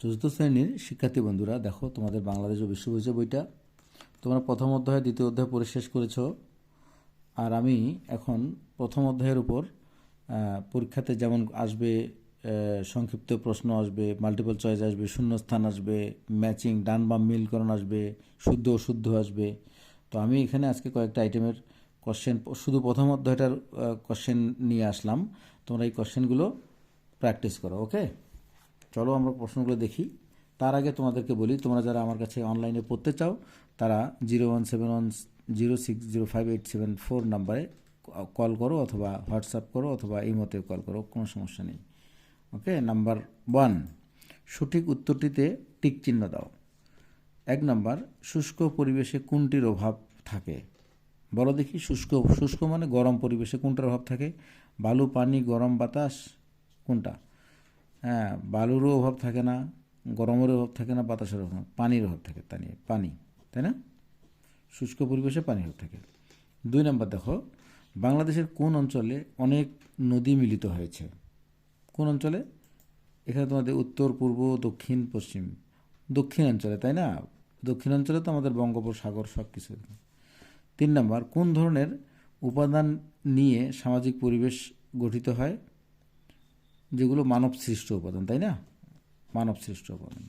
চতুর্থ শ্রেণির শিক্ষার্থী বন্ধুরা, দেখো তোমাদের বাংলাদেশ ও বিশ্ব পরিচয় বইটা। তোমরা প্রথম অধ্যায়, দ্বিতীয় অধ্যায় পড়ে শেষ করেছ। আর আমি এখন প্রথম অধ্যায়ের উপর পরীক্ষাতে যেমন আসবে সংক্ষিপ্ত প্রশ্ন আসবে মাল্টিপল চয়েস আসবে, শূন্যস্থান আসবে ম্যাচিং ডান বাম মিলকরণ আসবে, শুদ্ধ অশুদ্ধ আসবে। তো আমি এখানে আজকে কয়েকটা আইটেমের কোশ্চেন শুধু প্রথম অধ্যায়টার কোশ্চেন নিয়ে আসলাম। তোমরা এই কোশ্চেনগুলো প্র্যাকটিস করো ওকে চলো আমরা প্রশ্নগুলো দেখি। তার আগে তোমাদেরকে বলি, তোমরা যারা আমার কাছে অনলাইনে পড়তে চাও, তারা zero one seven one zero six zero five eight seven four নাম্বারে কল করো অথবা হোয়াটসঅ্যাপ করো অথবা ইমোতে কল করো, কোনো সমস্যা নেই। ওকে, নাম্বার ওয়ান, সঠিক উত্তরটিতে টিক চিহ্ন দাও। এক নাম্বার, শুষ্ক পরিবেশে কোনটির অভাব থাকে? বলো দেখি, শুষ্ক শুষ্ক মানে গরম পরিবেশে কোনটার অভাব থাকে? বালু, পানি, গরম বাতাস, কোনটা? হ্যাঁ বালুরও অভাব থাকে না গরমের অভাব থাকে না, বাতাসের অভাব পানির অভাব থাকে তা নিয়ে, পানি, তাই না? শুষ্ক পরিবেশে পানির অভাব থাকে। দুই নম্বর দেখো, বাংলাদেশের কোন অঞ্চলে অনেক নদী মিলিত হয়েছে? কোন অঞ্চলে? এখানে তোমাদের উত্তর, পূর্ব, দক্ষিণ, পশ্চিম। দক্ষিণ অঞ্চলে, তাই না? দক্ষিণ অঞ্চলে তো আমাদের বঙ্গোপসাগর সব কিছু তিন নম্বর, কোন ধরনের উপাদান নিয়ে সামাজিক পরিবেশ গঠিত হয়? যেগুলো মানব সৃষ্ট উপাদান, তাই না? মানব সৃষ্ট উপাদান।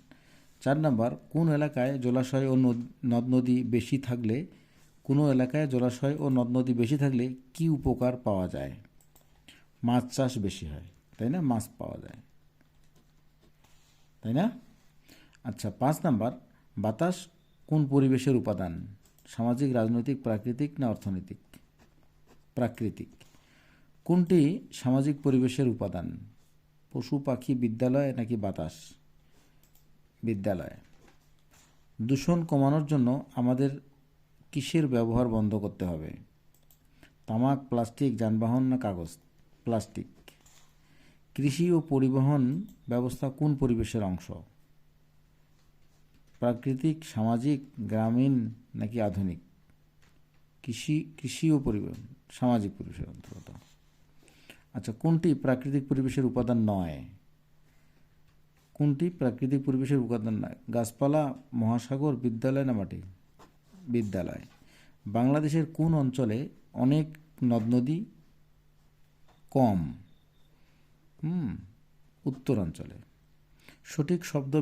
চার নাম্বার, কোন এলাকায় জলাশয় ও নদ- নদ বেশি থাকলে, কোনো এলাকায় জলাশয় ও নদ নদী বেশি থাকলে কি উপকার পাওয়া যায়? মাছ চাষ বেশি হয়, তাই না? মাছ পাওয়া যায়। তাই না? আচ্ছা পাঁচ নাম্বার, বাতাস কোন পরিবেশের উপাদান? সামাজিক, রাজনৈতিক, প্রাকৃতিক না অর্থনৈতিক? প্রাকৃতিক। কোনটি সামাজিক পরিবেশের উপাদান? পশু পাখি বিদ্যালয় নাকি বাতাস? বিদ্যালয়। দূষণ কমানোর জন্য আমাদের কিসের ব্যবহার বন্ধ করতে হবে? তামাক, প্লাস্টিক, যানবাহন না কাগজ? প্লাস্টিক। কৃষি ও পরিবহন ব্যবস্থা কোন পরিবেশের অংশ? প্রাকৃতিক, সামাজিক, গ্রামীণ নাকি আধুনিক? কৃষি কৃষি ও পরিবহন, সামাজিক পরিবেশের অন্তর্গত। আচ্ছা কোনটি প্রাকৃতিক পরিবেশের উপাদান নয়? কোনটি প্রাকৃতিক পরিবেশের উপাদান নয়? গাছপালা, মহাসাগর, বিদ্যালয় না মাটি? বিদ্যালয়। বাংলাদেশের কোন অঞ্চলে অনেক নদ নদী কম? হুম উত্তরাঞ্চলে সঠিক শব্দ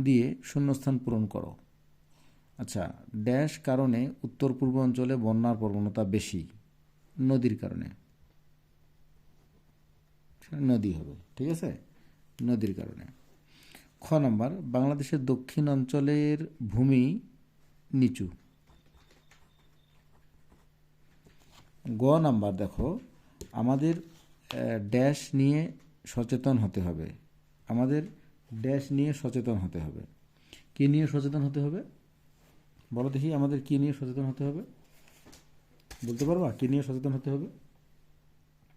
দিয়ে শূন্যস্থান পূরণ করো। আচ্ছা ড্যাশ কারণে উত্তর পূর্ব অঞ্চলে বন্যার প্রবণতা বেশি, নদীর কারণে। নদী হবে, ঠিক আছে? নদীর কারণে। খ নম্বর, বাংলাদেশের দক্ষিণ অঞ্চলের ভূমি নিচু। গ নাম্বার, দেখো, আমাদের ড্যাশ নিয়ে সচেতন হতে হবে। আমাদের ড্যাশ নিয়ে সচেতন হতে হবে। কি নিয়ে সচেতন হতে হবে? বলো দেখি, আমাদের কি নিয়ে সচেতন হতে হবে? বলতে পারবা? কি নিয়ে সচেতন হতে হবে?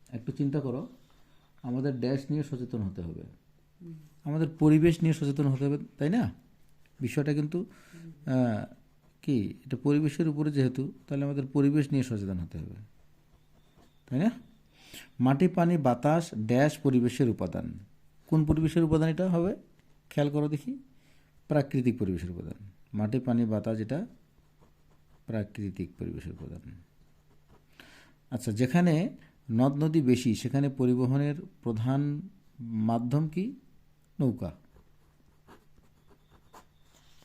একটু চিন্তা করো। আমাদের ড্যাশ নিয়ে সচেতন হতে হবে। আমাদের পরিবেশ নিয়ে সচেতন হতে হবে, তাই না? বিষয়টা কিন্তু কি? এটা পরিবেশের উপরে যেহেতু, তাহলে আমাদের পরিবেশ নিয়ে সচেতন হতে হবে। তাই না? মাটি, পানি, বাতাস, ড্যাশ পরিবেশের উপাদান। কোন পরিবেশের উপাদান এটা হবে? খেয়াল করো দেখি। প্রাকৃতিক পরিবেশের উপাদান। মাটি, পানি, বাতাস এটা প্রাকৃতিক পরিবেশের উপাদান। আচ্ছা যেখানে নদ নদী বেশি, সেখানে পরিবহনের প্রধান মাধ্যম কি? নৌকা।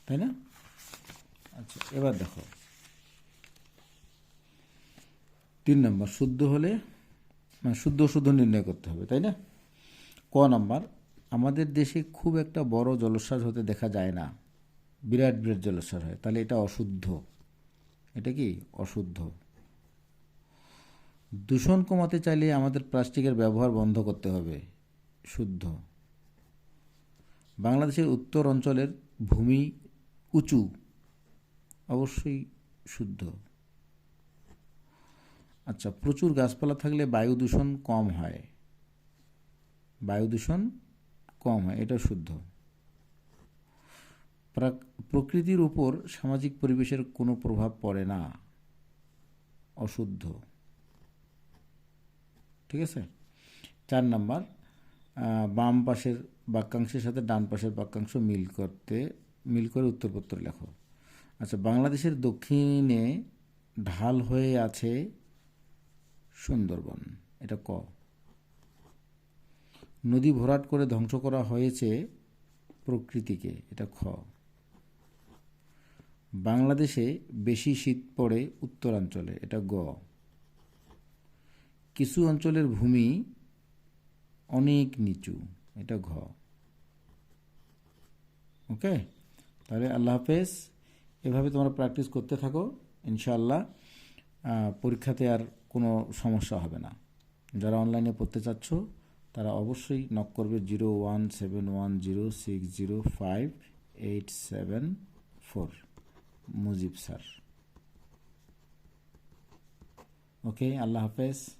তাই না? আচ্ছা এবার দেখো। তিন নম্বর, শুদ্ধ হলে মানে শুদ্ধ শুদ্ধ নির্ণয় করতে হবে, তাই না? ক নম্বর, আমাদের দেশে খুব একটা বড় জলোচ্ছ্বাস হতে দেখা যায় না। বিরাট বিরাট জলোচ্ছ্বাস হয়, তাহলে এটা অশুদ্ধ। এটা কি? অশুদ্ধ। দূষণ কমাতে চাইলে আমাদের প্লাস্টিকের ব্যবহার বন্ধ করতে হবে। শুদ্ধ। বাংলাদেশের উত্তর অঞ্চলের ভূমি উঁচু। অবশ্যই শুদ্ধ। আচ্ছা প্রচুর গাছপালা থাকলে বায়ু দূষণ কম হয়। বায়ু দূষণ কম হয় এটা শুদ্ধ। প্রাক- প্রকৃতির উপর সামাজিক পরিবেশের কোনো প্রভাব পড়ে না। অশুদ্ধ। ঠিক আছে? চার নাম্বার বাম পাশের বাক্যাংশের সাথে ডান পাশের বাক্যাংশ মিল করতে, মিল করে উত্তরপত্র লেখো। আচ্ছা বাংলাদেশের দক্ষিণে ঢাল হয়ে আছে সুন্দরবন। এটা ক। নদী ভরাট করে ধ্বংস করা হয়েছে প্রকৃতিকে। এটা খ। বাংলাদেশে বেশি শীত পড়ে উত্তরাঞ্চলে। এটা গ। কিছু অঞ্চলের ভূমি অনেক নিচু। এটা ঘ। ওকে? তাহলে আল্লাহ হাফেজ, এভাবে তোমরা প্র্যাকটিস করতে থাকো, ইনশাআল্লাহ। পরীক্ষাতে আর কোনো সমস্যা হবে না। যারা অনলাইনে পড়তে চাচ্ছ, তারা অবশ্যই নক করবে zero one seven one zero six zero five eight seven four Mujib sir. Okay? আল্লাহ হাফেজ।